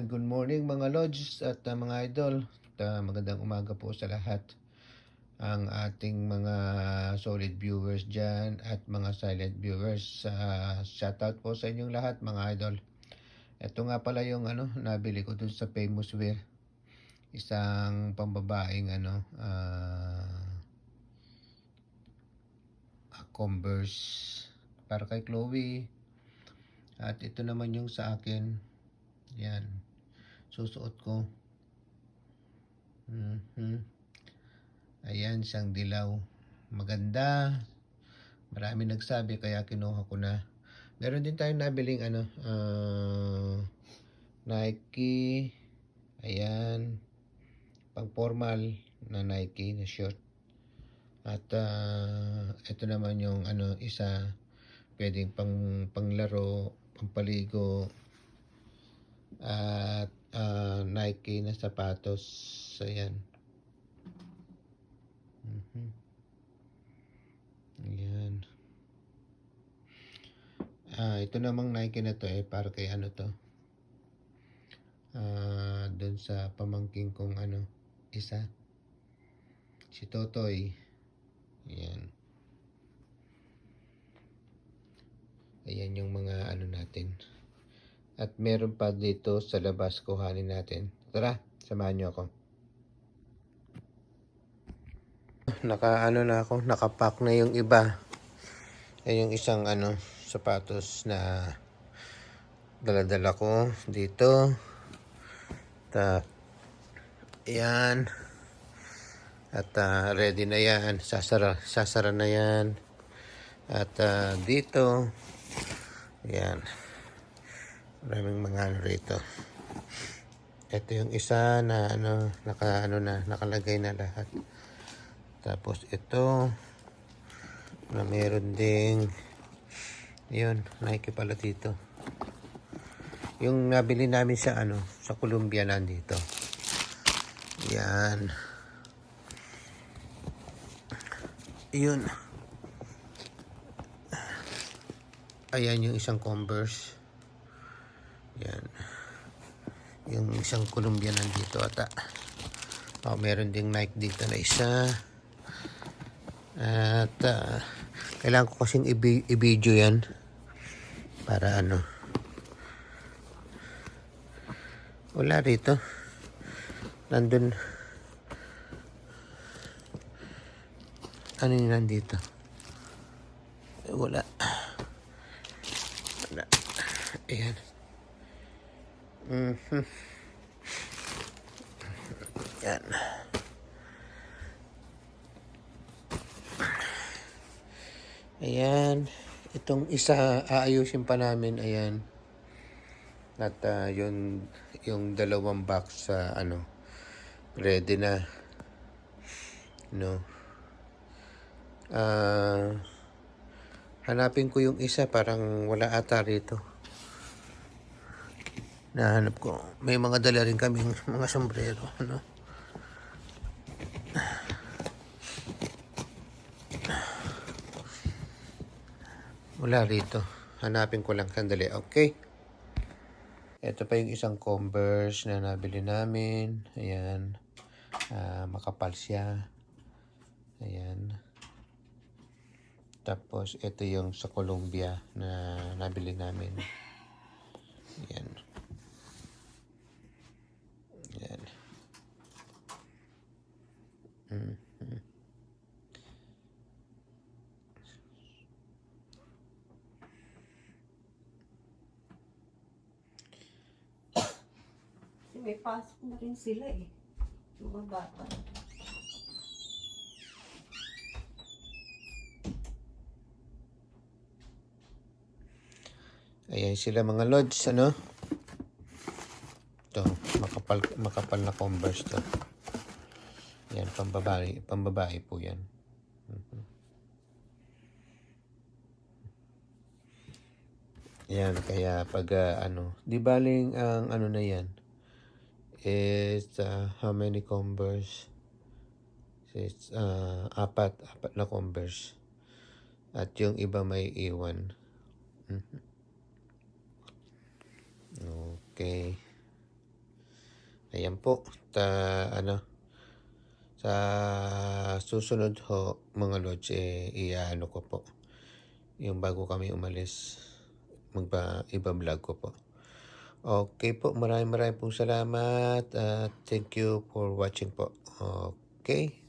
morning mga lodges at uh, mga idol. At, uh, magandang umaga po sa lahat. Ang ating mga solid viewers dyan at mga silent viewers. Uh, shoutout po sa inyong lahat mga idol. Ito nga pala yung ano, nabili ko dun sa Famous Wear. Isang pambabaeng ano, uh, Converse para kay Chloe. At ito naman yung sa akin. Yan. Susuot ko. Mhm. Ayan, siyang dilaw. Maganda. Marami nagsabi kaya kinuha ko na. Meron din tayong nabiling ano, ah, Nike. Ayan. Pang formal na Nike na short. At ah, ito naman yung ano isa pwedeng pang panglaro, pampaligo at ah, Nike na sapatos. Ayan. Mhm. Ayan. Ah, ito namang Nike na to eh para kay ano to. Ah, doon sa pamangking kong ano isa. Si Totoy. Ayan. Ayan yung mga ano natin. At meron pa dito sa labas kuhanin natin. Tara, samahan niyo ako. Naka ano na ako, nakapack na yung iba. Ay yung isang ano, sapatos na daladala ko dito. Ta Ayan. At ah, ready na yan. Sasara, sasara na yan. At ah, dito, Ayan. Maraming mga ano rito. Ito yung isa na ano, naka ano na, nakalagay na lahat. Tapos ito na meron ding yun, Nike pala dito. Yung nabili namin sa ano, sa Columbia nandito. Yan. Yun. Ayan yung isang Converse. Yan. Yung isang Colombian nandito ata. Oh, meron ding Nike dito na isa. At ah, kailangan ko kasing i-video yan. Para ano. Wala rito. Nandun. Ano yung nandito? Wala. Wala. Ayan. Mhm. Yan. Ayan. Itong isa aayusin pa namin. Ayan. At ah, yun, yung dalawang box sa ano, ready na. No. Ah, hanapin ko yung isa parang wala ata rito. Nahanap ko. May mga dala rin kaming mga sombrero. Ano? Wala rito. Hanapin ko lang sandali. Okay. Ito pa yung isang Converse na nabili namin. Ayan. Ah, makapal siya. Ayan. Tapos, ito yung sa Columbia na nabili namin. May pasok na rin sila eh. Mga bata. Ayan sila mga lods, ano? Ito, makapal, makapal na converse to. Yan, pambabae, pambabae po yan. Mhm. Yan, kaya pag ah, ano, di baling ang ano na yan is ah, how many converse? It's ah, apat, apat na converse. At yung iba may iwan. Mhm. Okay. Ayan po. Ta, ano, sa susunod ho, mga lods, eh, iaano ko po. Yung bago kami umalis, magba, iba vlog ko po. Okay po, maraming maraming pong salamat at thank you for watching po. Okay.